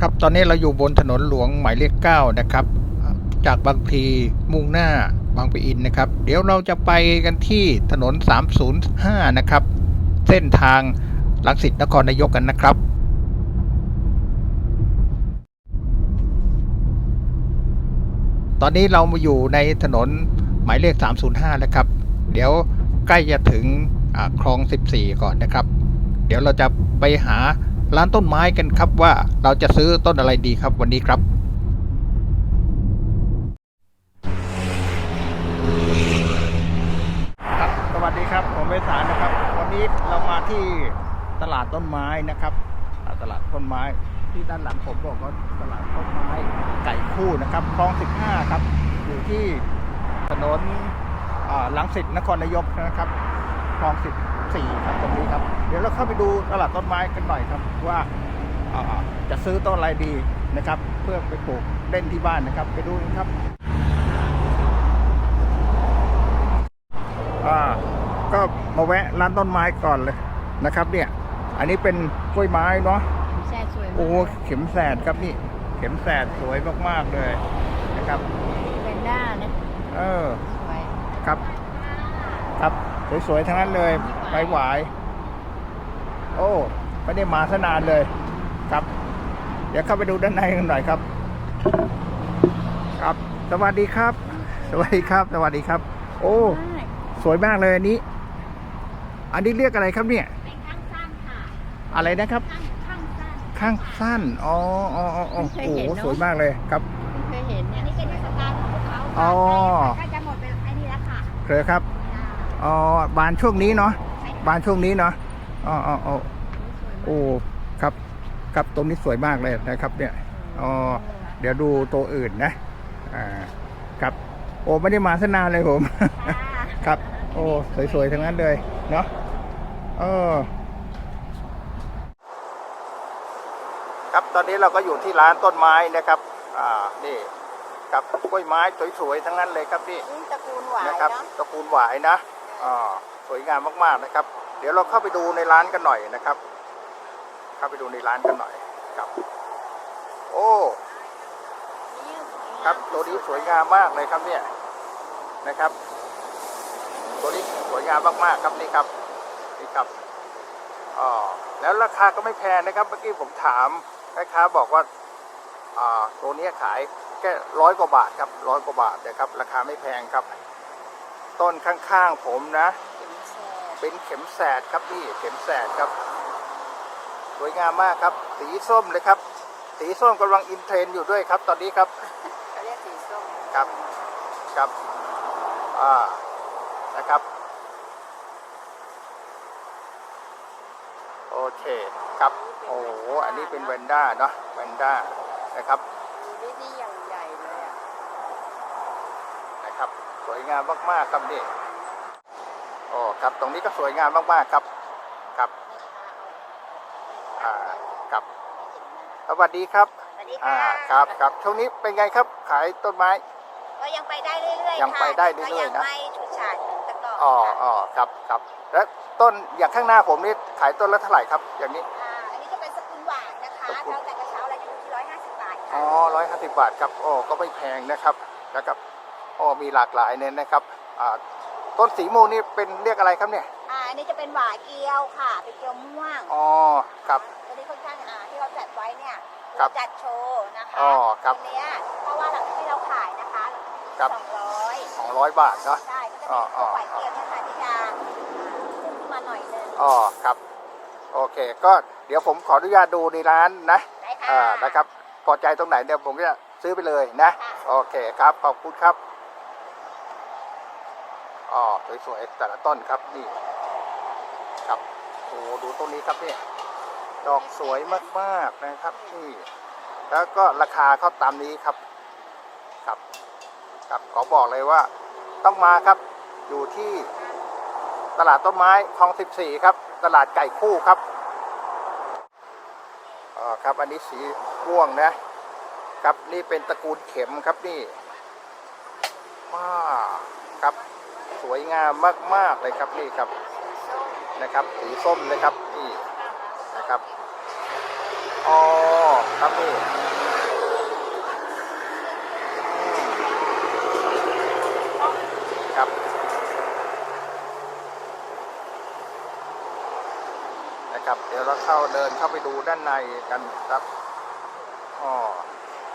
ครับตอนนี้เราอยู่บนถนนหลวงหมายเลขเก้านะครับ จากบางพลีมุ่งหน้าบางปะอินนะครับ เดี๋ยวเราจะไปกันที่ถนน 305 นะครับ เส้นทางลังสิตนครนายกกันนะครับตอนนี้เรามาอยู่ในถนนหมายเลข 305นะครับ เดี๋ยวใกล้จะถึงคลอง 14 ก่อนนะครับ เดี๋ยวเราจะไปหา ร้านต้นไม้กันครับว่าเราจะซื้อต้นอะไรดีครับวันนี้ครับครับสวัสดีครับผมเวสานะครับ วันนี้เรามาที่ตลาดต้นไม้นะครับ ตลาดต้นไม้ที่ด้านหลังผมบอกว่าตลาดต้นไม้ไก่คู่นะครับคลอง15ครับอยู่ที่ถนนอ่าลังสิตนครนายกนะครับคลอง 14ครับตรงนี้ครับ เดี๋ยวเราเข้าไปดูตลาดต้นไม้กันหน่อยครับว่าอ่าจะซื้อต้นอะไรดีนะครับ เพื่อไปปลูกเล่นที่บ้านนะครับ ไปดูกันครับอ่าก็มาแวะร้านต้นไม้ก่อนเลยนะครับ เนี่ย อันนี้เป็นกล้วยไม้เนาะแช่สวยมากโอ้เข็มแสดครับนี่ เข็มแสดสวยมากๆเลยนะครับเป็นด้านะเออสวยครับครับ สวยๆทั้งนั้นเลยใบหวาย โอ้ไม่ได้มาสนานเลยครับ เดี๋ยวเข้าไปดูด้านในกันหน่อยครับ ครับ สวัสดีครับ สวัสดีครับ สวัสดีครับ โอ้ สวยมากเลยอันนี้ อันนี้เรียกอะไรครับเนี่ย เป็นข้างสั้นค่ะ อะไรนะครับ ข้างข้างสั้น ข้างสั้น อ๋ออ๋ออ๋ออ๋อไม่เคยโอ้เห็นโหเนอะสวยมากเลยครับไม่เคยเห็นเนี่ยนี่เป็นเทศกาลของพวกเขาอ๋อใกล้จะหมดเป็นไอ้นี่แล้วค่ะเคยครับ อ๋อบานช่วงนี้เนาะบานช่วงนี้เนาะอ๋ออ๋ออ๋อโอ้ครับครับตรงนี้สวยมากเลยนะครับเนี่ยอ๋อเดี๋ยวดูตัวอื่นนะอ่าครับโอ้ไม่ได้มาสนานเลยผม ครับ โอ้สวยๆทั้งนั้นเลยเนาะเออครับตอนนี้เราก็อยู่ที่ร้านต้นไม้นะครับ อ่านี่ครับกล้วยไม้สวยๆทั้งนั้นเลยครับนี่นี่ตระกูลหวายนะครับเนาะตระกูลหวายนะอ่า สวยงามมากๆนะครับ เดี๋ยวเราเข้าไปดูในร้านกันหน่อยนะครับ เข้าไปดูในร้านกันหน่อยครับ โอ้ครับตัวนี้สวยงามมากเลยครับเนี่ยนะครับ ตัวนี้สวยงามมากๆครับนี่ครับนี่ครับอ๋อแล้วราคาก็ไม่แพงนะครับ เมื่อกี้ผมถามแม่ค้าบอกว่าอ่าตัวนี้ขายแค่ร้อยกว่าบาทครับร้อยกว่าบาทนะครับ ราคาไม่แพงครับ ต้นข้างๆผมนะ เป็นเข็มแสดครับนี่เข็มแสดครับ สวยงามมากครับ สีส้มเลยครับ สีส้มกำลังอินเทรนด์อยู่ด้วยครับ ตอนนี้ครับเขาเรียกสีส้มครับครับอ่านะครับ โอเคครับ โอ้โหอันนี้เป็นแวนด้าเนาะแวนด้านะครับ นี่นี่อย่างใหญ่เลยอะ นะครับ ส วยงามมากๆครับนี่โอ้ครับตรงนี้ก็สวยงามมากๆครับครับอ่าครับสวัสดีครับสวัสดีอ่าค่ะครับครับช่วงนี้เป็นไงครับขายต้นไม้ ก็ยังไปได้เรื่อยๆยังไปได้เรื่อยๆก็ยังนะไม่ฉุดฉาดแต่ก่อนอ๋อค่ะอ๋อครับครับแล้วต้นอย่างข้างหน้าผมนี่ขายต้นละเท่าไหร่ครับ อย่างนี้อ่าอันนี้จะเป็นสกุลหวานนะคะสกุลเท่าแต่กระเช้าเราอยู่ที่ร้อยห้าสิบบาทอ๋ค่ะอร้อยห้าสิบบาทครับโอ้ก็ไม่แพงนะครับนะครับโอ้มีหลากหลายเนี่ยนะครับอ่าต้นสีมูนี่เป็นเรียกอะไรครับเนี่ยอ่าอันนี้จะเป็นหวายเกียวค่ะ เป็นเกียวม่วงอ๋อครับ ตัวนี้ค่อนข้างอ่าที่เราจัดไว้เนี่ยครับเราจัดโชว์นะคะอ๋อครับตัวเนี้ยเพราะว่าหลังที่เราขายนะคะครับ สองร้อยสองร้อยบาทเนาะ ใช่ก็จะอ๋เป็อนอ๋อ หวายเกียวเนี่ยค่ะที่จะขึ้นมาหน่อยนึงอ๋อครับ โอเค ก็เดี๋ยวผมขออนุญาตดูในร้านนะ ได้ค่ะ อ่านะครับพอใจตรงไหนเดี๋ยวผมจะซื้อไปเลยนะ ค่ะ โอเคครับ ขอบคุณครับ อ๋อสวยๆแต่ละต้นครับนี่ครับโอ้ดูต้นนี้ครับเนี่ยดอกสวยมากๆนะครับนี่แล้วก็ราคาเขาตามนี้ครับครับครับขอบอกเลยว่าต้องมาครับอยู่ที่ตลาดต้นไม้คลอง14 ครับ ตลาดไก่คู่ครับอ๋อครับอันนี้สีม่วงนะครับนี่เป็นตระกูลเข็มครับนี่ว้า สวยงามมากๆเลยครับนี่ครับนะครับ สีส้มเลยครับนี่นะครับอ๋อครับพี่ครับนะครับ เดี๋ยวเราเข้าเดินเข้าไปดูด้านในกันครับอ๋อ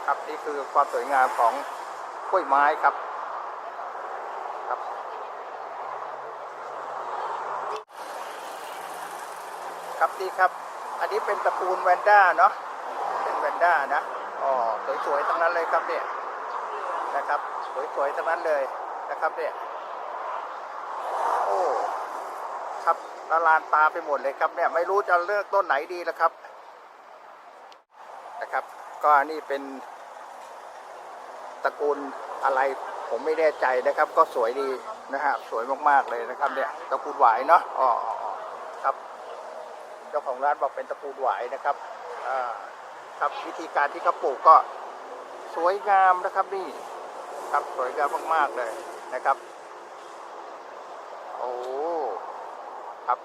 ครับนี่คือความสวยงามของกล้วยไม้ครับ ครับดีครับ อันนี้เป็นตระกูลแวนด้าเนาะเป็นแวนด้านะอ๋อสวยๆทั้งนั้นเลยครับเนี่ยนะครับสวยๆทั้งนั้นเลยนะครับเนี่ยโอ้ครับละลานตาไปหมดเลยครับเนี่ยไม่รู้จะเลือกต้นไหนดีแล้วครับนะครับ ก็อันนี่เป็นตระกูลอะไรผมไม่แน่ใจนะครับ ก็สวยดีนะฮะสวยมากๆเลยนะครับเนี่ยตระกูลหวายเนาะอ๋อ จ้าของร้านบอกเป็นตระกูลหวายนะครับครับวิธีการที่เขาปลูกก็สวยงามนะครับนี่ครับสวยงามมากๆเลยนะครับโอ้ครับ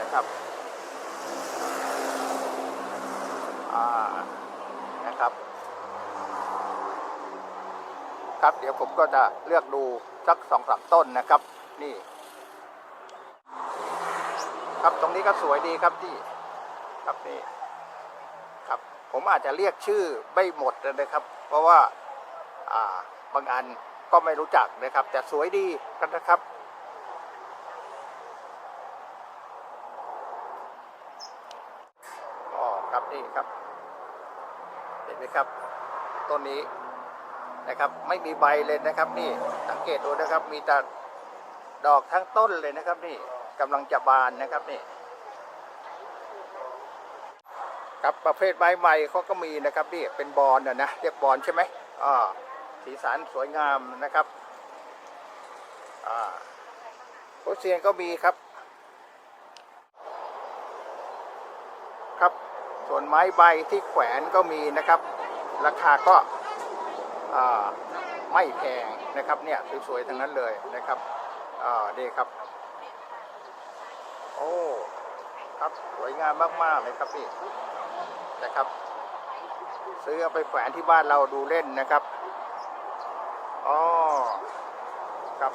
นะครับอ่านะครับ ครับเดี๋ยวผมก็จะเลือกดูสักสองสามต้นนะครับ นี่ ครับตรงนี้ก็สวยดีครับที่ครับนี่ครับผมอาจจะเรียกชื่อไม่หมดนะครับ เพราะว่าอ่าบางอันก็ไม่รู้จักนะครับ แต่สวยดีกันนะครับอ๋อครับนี่ครับ เห็นไหมครับต้นนี้นะครับไม่มีใบเลยนะครับ นี่สังเกตดูนะครับ มีแต่ดอกทั้งต้นเลยนะครับนี่ กำลังจะบานนะครับนี่ครับประเภทใบใหม่เขาก็มีนะครับนี่เป็นบอลนะนะเรียกบอลใช่ไหมอ่าสีสันสวยงามนะครับอ่าโคเซียนก็มีครับ ครับส่วนไม้ใบที่แขวนก็มีนะครับ ราคาก็อ่าไม่แพงนะครับเนี่ยสวยๆทั้งนั้นเลยนะครับอ่าดีครับ โอ้ ครับ สวยงามมากๆเลยครับพี่นะครับ ซื้อเอาไปแขวนที่บ้านเราดูเล่นนะครับอ๋อครับ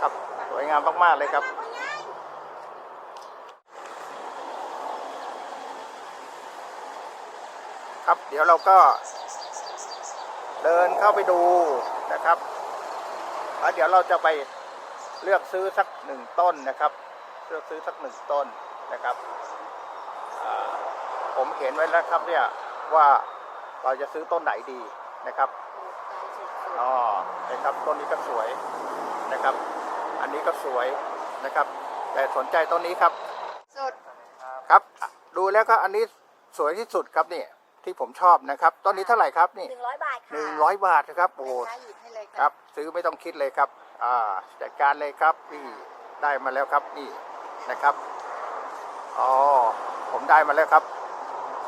ครับสวยงามมากๆเลยครับครับเดี๋ยวเราก็เดินเข้าไปดูนะครับแล้วเดี๋ยวเราจะไปเลือกซื้อสักหนึ่งต้นนะครับ เลือกซื้อสักหนึ่งต้นนะครับอ่าผมเห็นไว้แล้วครับเนี่ยว่าเราจะซื้อต้นไหนดีนะครับอ๋อนะครับต้นนี้ก็สวยนะครับ อันนี้ก็สวยนะครับ แต่สนใจต้นนี้ครับสุดครับ ดูแล้วก็อันนี้สวยที่สุดครับนี่ที่ผมชอบนะครับ ต้นนี้เท่าไหร่ครับนี่หนึ่งร้อยบาทค่ะหนึ่งร้อยบาทนะครับโอ้แม่ค้าหยิบให้เลยครับ ซื้อไม่ต้องคิดเลยครับ อ่าจัดการเลยครับนี่ได้มาแล้วครับนี่ นะครับอ๋อผมได้มาแล้วครับ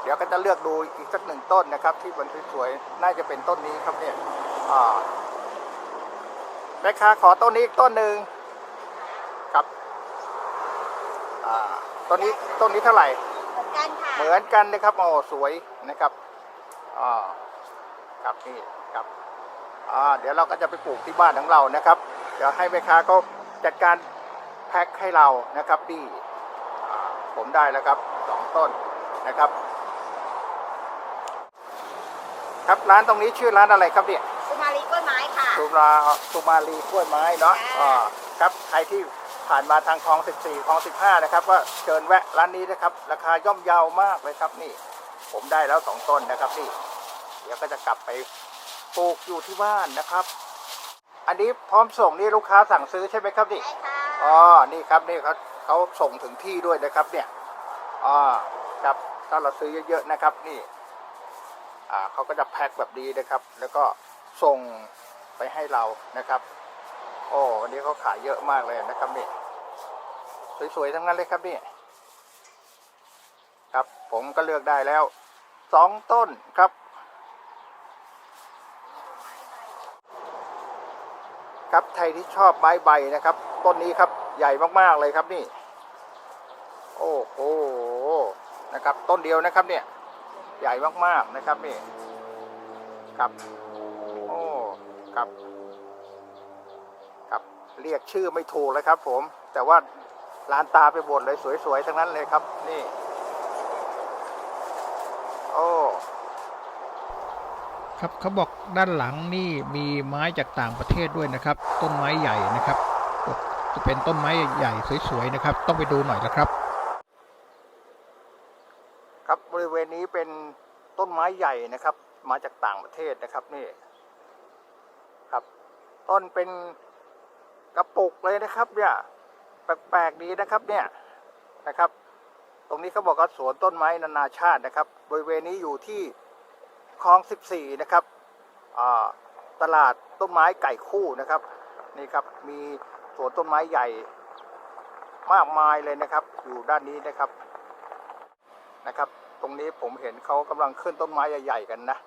เดี๋ยวก็จะเลือกดูอีกสักหนึ่งต้นนะครับ ที่มันสวยๆน่าจะเป็นต้นนี้ครับเนี่ยอ่าแม่ค้าขอต้นนี้อีกต้นหนึ่งครับอ่าต้นนี้ต้นนี้เท่าไหร่ เหมือนกันค่ะเหมือนกันนะครับโอ้สวยนะครับอ่าครับนี่ครับอ่าเดี๋ยวเราก็จะไปปลูกที่บ้านของเรานะครับ เดี๋ยวให้แม่ค้าเขาจัดการ แพ็คให้เรานะครับที่อ่าผมได้แล้วครับสองต้นนะครับ ครับร้านตรงนี้ชื่อร้านอะไรครับเนี่ยสุมาลีกล้วยไม้ค่ะสุราสุมาลีกล้วยไม้เนาะค่ะอ่าครับใครที่ผ่านมาทางคลอง 14คลอง 15 นะครับ ก็เชิญแวะร้านนี้นะครับ ราคาย่อมเยาวมากเลยครับนี่ ผมได้แล้วสองต้นนะครับนี่ เดี๋ยวก็จะกลับไปปลูกอยู่ที่บ้านนะครับ อันนี้พร้อมส่งนี่ลูกค้าสั่งซื้อใช่ไหมครับนี่ใช่ค่ะ อ๋อ นี่ครับนี่เขาเขาส่งถึงที่ด้วยนะครับเนี่ยอ๋อครับถ้าเราซื้อเยอะๆนะครับนี่อ่าเขาก็จะแพ็คแบบดีนะครับ แล้วก็ส่งไปให้เรานะครับโอ้วันนี้เขาขายเยอะมากเลยนะครับนี่สวยๆทั้งนั้นเลยครับนี่ครับผมก็เลือกได้แล้วสองต้นครับ ครับใครที่ชอบไม้ใบนะครับ ต้นนี้ครับใหญ่มากๆเลยครับนี่ โอ้โหนะครับ ต้นเดียวนะครับเนี่ย ใหญ่มากๆนะครับนี่ครับโอ้ครับ ครับเรียกชื่อไม่ถูกเลยครับ ผม แต่ว่าลานตาไปหมดเลยสวยๆทั้งนั้นเลยครับ นี่ โอ้ ครับเขาบอกด้านหลังนี่มีไม้จากต่างประเทศด้วยนะครับ ต้นไม้ใหญ่นะครับจะเป็นต้นไม้ใหญ่สวยๆนะครับ ต้องไปดูหน่อยละครับ ครับบริเวณนี้เป็นต้นไม้ใหญ่นะครับ มาจากต่างประเทศนะครับนี่ครับ ต้นเป็นกระปุกเลยนะครับ เนี่ยแปลกๆดีนะครับเนี่ยนะครับ ตรงนี้เขาบอกว่าสวนต้นไม้นานาชาตินะครับ บริเวณนี้อยู่ที่ คลอง 14 นะครับตลาดต้นไม้ไก่คู่นะครับนี่ครับมีสวนต้นไม้ใหญ่มากมายเลยนะครับ อยู่ด้านนี้นะครับนะครับ ตรงนี้ผมเห็นเขากำลังขึ้นต้นไม้ใหญ่ๆกันนะ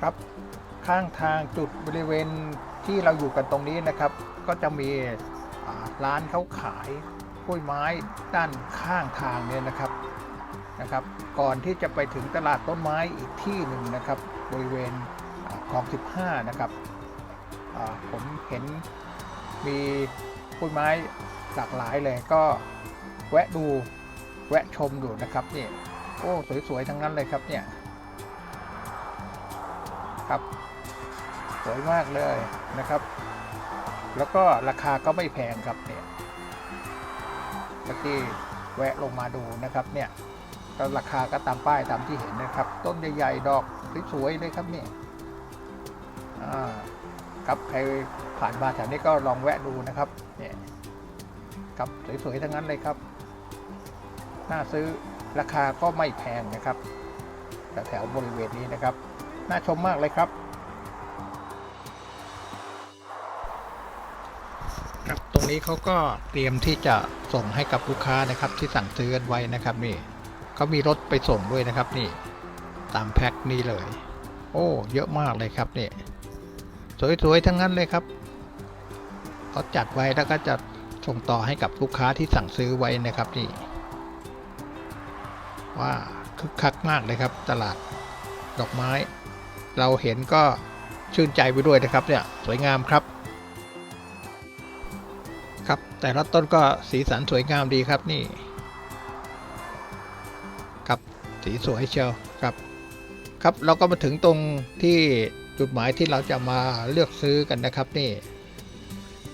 ครับ ข้างทางจุดบริเวณที่เราอยู่กันตรงนี้นะครับ ก็จะมีร้านเขาขายกล้วยไม้ด้านข้างทางเนี่ยนะครับนะครับ ก่อนที่จะไปถึงตลาดต้นไม้อีกที่หนึ่งนะครับ บริเวณอ่าคลอง 15 นะครับผมเห็นมีกล้วยไม้หลากหลายเลยก็แวะดูแวะชมดูนะครับนี่โอ้ สวย ๆ ทั้งนั้นเลยครับเนี่ยครับสวยมากเลยนะครับ แล้วก็ราคาก็ไม่แพงครับเนี่ยเมื่อกี้แวะลงมาดูนะครับเนี่ย ก็ราคาก็ตามป้ายตามที่เห็นนะครับ ต้นใหญ่ๆดอกสวยๆเลยครับเนี่ยครับใครผ่านมาแถวนี้ก็ลองแวะดูนะครับเนี่ยครับสวยๆทั้งนั้นเลยครับน่าซื้อราคาก็ไม่แพงนะครับแถวบริเวณนี้นะครับ น่าชมมากเลยครับ ครับตรงนี้เขาก็เตรียมที่จะส่งให้กับลูกค้านะครับที่สั่งซื้อกันไว้นะครับนี่ เขามีรถไปส่งด้วยนะครับนี่ตามแพ็คนี้เลย โอ้เยอะมากเลยครับนี่สวยๆทั้งนั้นเลยครับเขาจัดไว้แล้วก็จะส่งต่อให้กับลูกค้าที่สั่งซื้อไว้นะครับนี่ว่าคึกคักมากเลยครับ ตลาดดอกไม้ เราเห็นก็ชื่นใจไปด้วยนะครับเนี่ยสวยงามครับ ครับแต่ละต้นก็สีสันสวยงามดีครับนี่ สีสวยเชียวครับครับเราก็มาถึงตรงที่จุดหมายที่เราจะมาเลือกซื้อกันนะครับนี่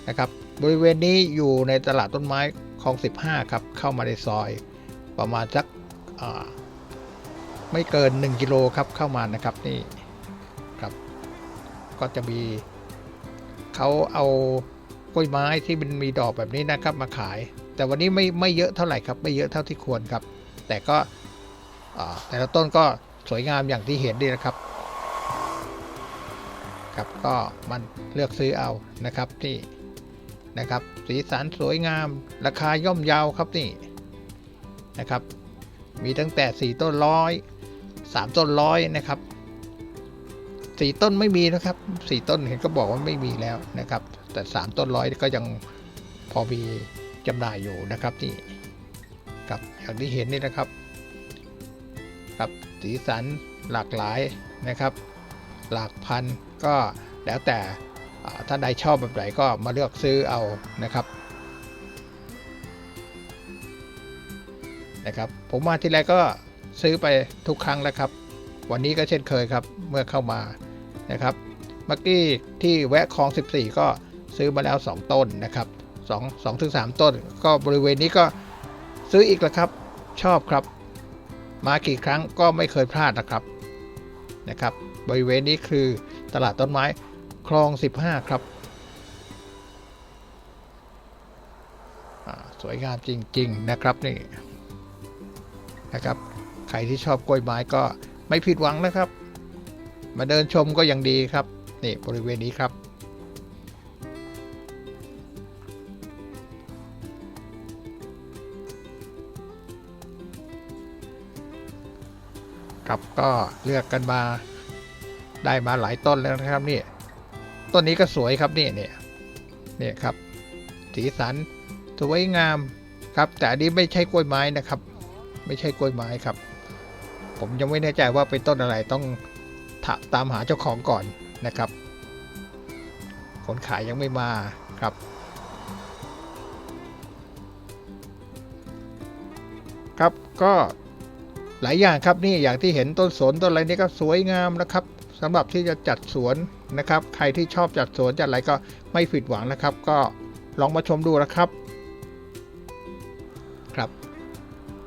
นะครับ บริเวณนี้อยู่ในตลาดต้นไม้คลอง 15 ครับ เข้ามาในซอย ประมาณสักไม่เกิน 1 กิโลครับเข้ามานะครับนี่ครับ ก็จะมีเขาเอากล้วยไม้ที่มันมีดอกแบบนี้นะครับมาขาย แต่วันนี้ไม่ไม่เยอะเท่าไหร่ครับ ไม่เยอะเท่าที่ควรครับ แต่ก็ แต่ละต้นก็สวยงามอย่างที่เห็นดีนะครับครับก็มันเลือกซื้อเอานะครับนี่นะครับ สีสันสวยงามราคาย่อมเยาวครับนี่นะครับ มีตั้งแต่ 4 ต้นร้อย3ต้นร้อยนะครับ4ต้นไม่มีนะครับ4ต้นเห็นก็บอกว่าไม่มีแล้วนะครับ แต่ 3 ต้นร้อยก็ยังพอมีจำหน่ายอยู่นะครับนี่ครับอย่างที่เห็นนี่นะครับ ครับ สีสันหลากหลายนะครับ หลากพันก็แล้วแต่อ่าท่านใดชอบแบบไหนก็มาเลือกซื้อเอานะครับนะครับ ผมมาที่ไรก็ซื้อไปทุกครั้งแล้วครับ วันนี้ก็เช่นเคยครับเมื่อเข้ามานะครับเมื่อกี้ที่แวะคลอง 14 ก็ซื้อมาแล้ว 2 ต้นนะครับ2 2ถึง3ต้น ก็บริเวณนี้ก็ซื้ออีกแล้วครับ ชอบครับ มากี่ครั้งก็ไม่เคยพลาดนะครับนะครับ บริเวณนี้คือตลาดต้นไม้คลอง 15 ครับ สวยงามจริง ๆ นะครับนี่นะครับ ใครที่ชอบกล้วยไม้ก็ไม่ผิดหวังนะครับ มาเดินชมก็ยังดีครับ นี่บริเวณนี้ครับ ครับก็เลือกกันมาได้มาหลายต้นแล้วนะครับนี่ต้นนี้ก็สวยครับนี่เนี่ยเนี่ยครับ สีสันสวยงามครับ แต่อันนี้ไม่ใช่กล้วยไม้นะครับ ไม่ใช่กล้วยไม้ครับ ผมยังไม่แน่ใจว่าเป็นต้นอะไรต้องถตามหาเจ้าของก่อนนะครับ คนขายยังไม่มาครับ ครับก็ หลายอย่างครับนี่อย่างที่เห็นต้นสนต้นอะไรนี่ก็สวยงามนะครับสำหรับที่จะจัดสวนนะครับ ใครที่ชอบจัดสวนจัดอะไรก็ไม่ผิดหวังนะครับ ก็ลองมาชมดูนะครับครับ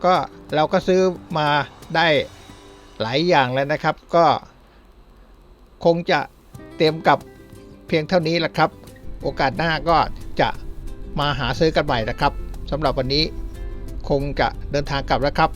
ก็เราก็ซื้อมาได้หลายอย่างแล้วนะครับ ก็คงจะเตรียมกับเพียงเท่านี้แหละครับ โอกาสหน้าก็จะมาหาซื้อกันใหม่นะครับสำหรับวันนี้คงจะเดินทางกลับแล้วครับ